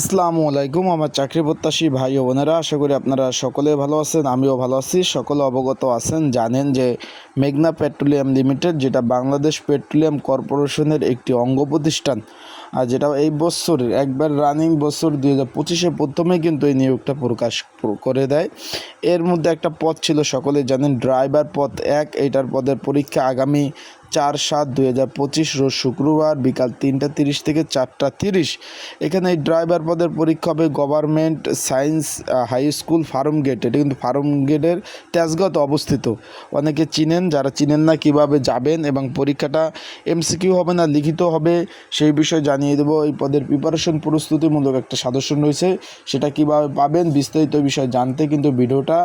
আসসালামু আলাইকুম, আমার চাকরি প্রত্যাশী ভাই ও বোনেরা, আশা করি আপনারা সকলে ভালো আছেন, আমিও ভালো আছি। সকলে অবগত আছেন, জানেন যে মেঘনা পেট্রোলিয়াম লিমিটেড, যেটা বাংলাদেশ পেট্রোলিয়াম কর্পোরেশনের একটি অঙ্গ প্রতিষ্ঠান আর যেটা এই বছরের একবার রানিং বছর দুই হাজার পঁচিশে প্রথমে কিন্তু এই নিয়োগটা প্রকাশ করে দেয়। এর মধ্যে একটা পদ ছিল, সকলে জানেন ড্রাইভার পদ এক, এইটার পদের পরীক্ষা আগামী চার সাত দুই হাজার পঁচিশ, রোজ শুক্রবার বিকাল তিনটা তিরিশ থেকে চারটা তিরিশ। এখানে এই ড্রাইভার পদের পরীক্ষা হবে government science high school farm gate এটা কিন্তু ফার্ম গেটের তেজগাঁওতে অবস্থিত। অনেকে চিনেন, যারা চিনেন না কীভাবে যাবেন এবং পরীক্ষাটা এমসিকিউ হবে না, লিখিত হবে, সেই বিষয়ে জানিয়ে দেবো, এই পদের প্রিপারেশন প্রস্তুতিমূলক একটা সাদস্য রয়েছে। সেটা কীভাবে পাবেন বিস্তারিত বিষয় জানতে কিন্তু ভিডিওটা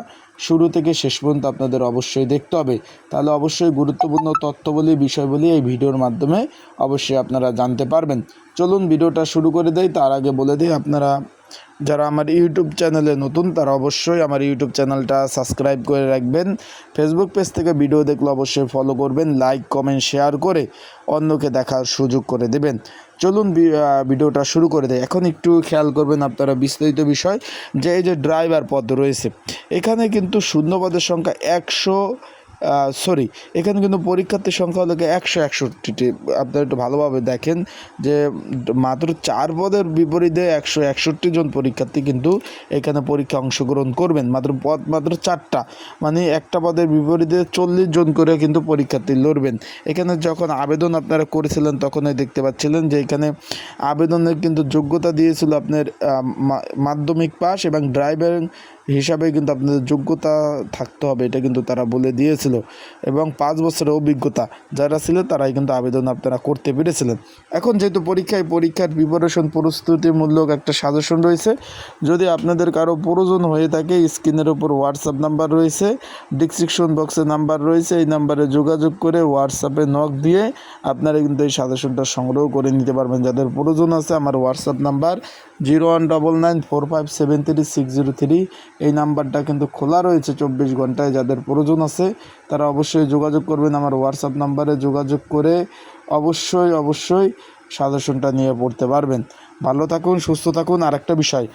শুরু থেকে শেষ পর্যন্ত আপনাদের অবশ্যই দেখতে হবে। তাহলে অবশ্যই গুরুত্বপূর্ণ তথ্যবলী, বিষয়বলী এই ভিডিওর মাধ্যমে অবশ্যই আপনারা জানতে পারবেন। চলুন ভিডিওটা শুরু করে দেই। তার আগে বলে দিই, আপনারা যারা আমার ইউটিউব চ্যানেলে নতুন, তারা অবশ্যই আমার ইউটিউব চ্যানেলটা সাবস্ক্রাইব করে রাখবেন। ফেসবুক পেজ থেকে ভিডিও দেখলে অবশ্যই ফলো করবেন লাইক কমেন্ট শেয়ার করে অন্যকে দেখার সুযোগ করে দেবেন। চলুন ভিডিওটা শুরু করে দেয় এখন একটু খেয়াল করবেন আপনারা বিস্তারিত বিষয়, যে এই যে ড্রাইভার পদ রয়েছে, এখানে কিন্তু শূন্যপদের সংখ্যা একশো সরি এখানে কিন্তু পরীক্ষার্থীর সংখ্যা হলো একশো একষট্টিটি। আপনারা একটু ভালোভাবে দেখেন যে, মাত্র চার পদের বিপরীতে একশো একষট্টি জন পরীক্ষার্থী কিন্তু এখানে পরীক্ষা অংশগ্রহণ করবেন। মাত্র পদ, মাত্র চারটা। মানে একটা পদের বিপরীতে চল্লিশ জন করে কিন্তু পরীক্ষার্থী লড়বেন। এখানে যখন আবেদন আপনারা করেছিলেন, তখনই দেখতে পাচ্ছিলেন যে, এখানে আবেদনের কিন্তু যোগ্যতা দিয়েছিল আপনার মাধ্যমিক পাস এবং ড্রাইভার হিসাবে কিন্তু আপনাদের যোগ্যতা থাকতে হবে, এটা কিন্তু তারা বলে দিয়েছিল। এবং পাঁচ বছরের অভিজ্ঞতা যারা ছিল তারাই কিন্তু আবেদন আপনারা করতে পেরেছিলেন। এখন যেহেতু পরীক্ষায় পরীক্ষার প্রিপারেশন প্রস্তুতিমূলক একটা সাজেশন রয়েছে, যদি আপনাদের কারও প্রয়োজন হয়ে থাকে স্ক্রিনের উপর হোয়াটসঅ্যাপ নাম্বার রয়েছে ডিসক্রিপশন বক্সে নাম্বার রয়েছে, এই নাম্বারে যোগাযোগ করে হোয়াটসঅ্যাপে নক দিয়ে আপনারা কিন্তু এই সাজেশনটা সংগ্রহ করে নিতে পারবেন। যাদের প্রয়োজন আছে, আমার WhatsApp number zero one double nine four five seven three six zero three. এই নাম্বারটা কিন্তু খোলা রয়েছে চব্বিশ ঘন্টায়, যাদের প্রয়োজন আছে তারা অবশ্যই যোগাযোগ করবেন। আমার হোয়াটসঅ্যাপ নাম্বারে যোগাযোগ করে অবশ্যই অবশ্যই সাজেশনটা নিয়ে পড়তে পারবেন। ভালো থাকুন, সুস্থ থাকুন। আর একটা বিষয়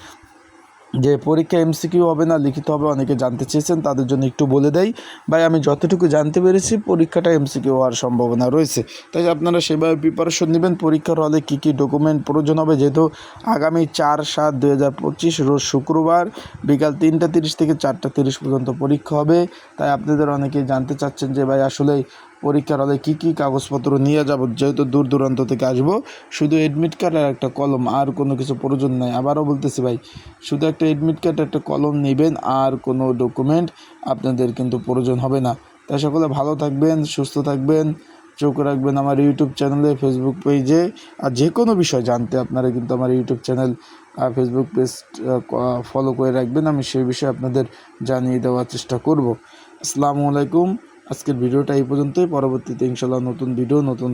যে পরীক্ষা এমসিকিউ হবে না, লিখিত হবে, অনেকে জানতে চেয়েছেন, তাদের জন্য একটু বলে দেই। ভাই, আমি যতটুকু জানতে পেরেছি, পরীক্ষাটা এমসিকিউ হওয়ার সম্ভাবনা রয়েছে। তাই আপনারা সেভাবে প্রিপারেশন নেবেন। পরীক্ষার হলে কী কী ডকুমেন্ট প্রয়োজন হবে? যেহেতু আগামী চার সাত পঁচিশ রোজ শুক্রবার, বিকাল তিনটা তিরিশ থেকে চারটা তিরিশ পর্যন্ত পরীক্ষা হবে। তাই আপনাদের অনেকেই জানতে চাচ্ছেন যে, ভাই, আসলে পরীক্ষার হলে কী কী কাগজপত্র নিয়ে যাব, যেহেতু দূর দূরান্ত থেকে আসব, শুধু অ্যাডমিট কার্ড আর একটা কলম, আর কোনো কিছু প্রয়োজন নাই। আবারও বলতেছি ভাই, শুধু একটা এডমিট কার্ড একটা কলম নেবেন, আর কোনো ডকুমেন্ট আপনাদের কিন্তু প্রয়োজন হবে না। তাই সকলে ভালো থাকবেন, সুস্থ থাকবেন, চোখ রাখবেন আমার ইউটিউব চ্যানেলে ফেসবুক পেজে আর যে কোনো বিষয় জানতে আপনারা কিন্তু আমার ইউটিউব চ্যানেল আর ফেসবুক পেজ ফলো করে রাখবেন, আমি সেই বিষয়ে আপনাদের জানিয়ে দেওয়ার চেষ্টা করব। আসসালামু আলাইকুম আজকের ভিডিওটা এই পর্যন্তই। পরবর্তীতে ইনশাল্লাহ নতুন ভিডিও নতুন